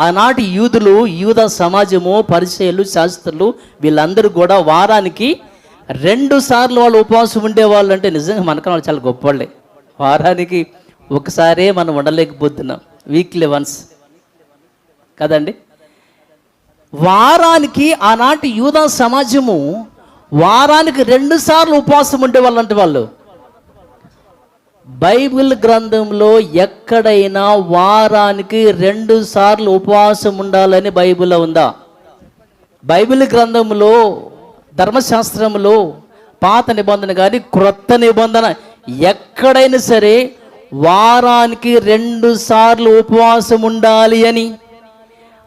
ఆనాటి యూదులు యూద సమాజము పరిచయలు శాస్త్రులు వీళ్ళందరూ కూడా వారానికి రెండు సార్లు వాళ్ళు ఉపవాసం ఉండేవాళ్ళు అంటే నిజంగా మనకన్నా వాళ్ళు చాలా గొప్పవాళ్ళే. వారానికి ఒకసారే మనం ఉండలేకపోతున్నాం. వీక్లీ వన్స్ కదండి? వారానికి ఆనాటి యూదా సమాజము వారానికి రెండు సార్లు ఉపవాసం ఉండేవాళ్ళంటే వాళ్ళు. బైబిల్ గ్రంథంలో ఎక్కడైనా వారానికి రెండు సార్లు ఉపవాసం ఉండాలని బైబిల్లో ఉందా? బైబిల్ గ్రంథంలో ధర్మశాస్త్రంలో పాత నిబంధన కానీ క్రొత్త నిబంధన ఎక్కడైనా సరే వారానికి రెండు సార్లు ఉపవాసం ఉండాలి అని.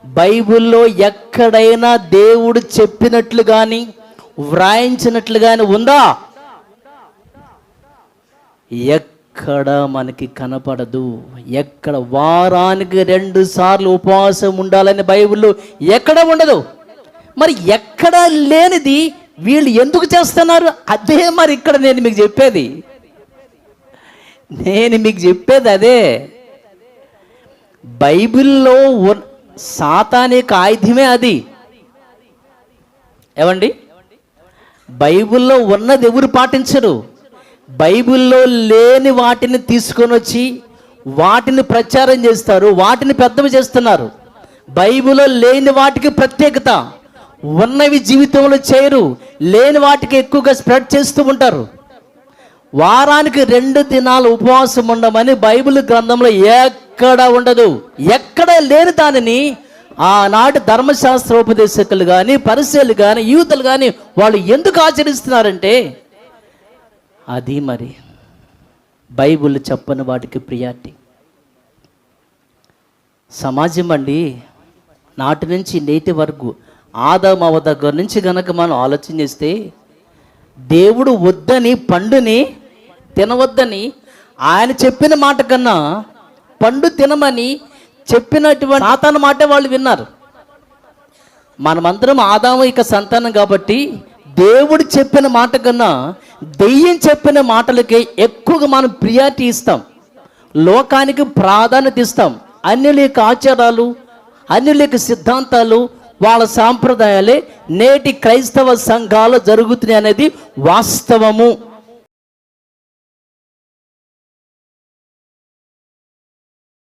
బైబిల్లో ఎక్కడైనా దేవుడు చెప్పినట్లు కానీ వ్రాయించినట్లు కానీ ఉందా? ఎక్కడ మనకి కనపడదు. ఎక్కడ వారానికి రెండు సార్లు ఉపవాసం ఉండాలని బైబిల్లో ఎక్కడ ఉండదు. మరి ఎక్కడ లేనిది వీళ్ళు ఎందుకు చేస్తున్నారు? అదే మరి ఇక్కడ నేను మీకు చెప్పేది. నేను మీకు చెప్పేది అదే. బైబిల్లో సాతానిక ఆయుధమే అది. ఏమండి? బైబిల్లో ఉన్నది ఎవరు పాటించరు? బైబిల్లో లేని వాటిని తీసుకొని వచ్చి వాటిని ప్రచారం చేస్తారు వాటిని పెద్దవి చేస్తున్నారు. బైబిల్లో లేని వాటికి ప్రత్యేకత ఉన్నవి జీవితంలో చేయరు లేని వాటికి ఎక్కువగా స్ప్రెడ్ చేస్తూ ఉంటారు. వారానికి రెండు దినాలు ఉపవాసం ఉండమని బైబిల్ గ్రంథంలో ఎక్కడ ఉండదు. ఎక్కడ లేని దానిని ఆనాటి ధర్మశాస్త్రోపదేశకులు కానీ పరిశీలు కానీ యూతలు కానీ వాళ్ళు ఎందుకు ఆచరిస్తున్నారంటే అది మరి బైబిల్ చెప్పని వాటికి ప్రియారిటీ. సమాజం అండి నాటి నుంచి నేటి వరకు ఆదామవ దగ్గర నుంచి గనక మనం ఆలోచన చేస్తే దేవుడు వద్దని పండుని తినవద్దని ఆయన చెప్పిన మాట కన్నా పండు తినమని చెప్పినటువంటి సాతాన మాటే వాళ్ళు విన్నారు. మనమందరం ఆదాము ఇక సంతానం కాబట్టి దేవుడు చెప్పిన మాట కన్నా దెయ్యం చెప్పిన మాటలకే ఎక్కువగా మనం ప్రియారిటీ ఇస్తాం. లోకానికి ప్రాధాన్యత ఇస్తాం. అన్యులేక ఆచారాలు అన్యులేక సిద్ధాంతాలు వాళ్ళ సాంప్రదాయాలే నేటి క్రైస్తవ సంఘాలు జరుగుతున్నాయి అనేది వాస్తవము.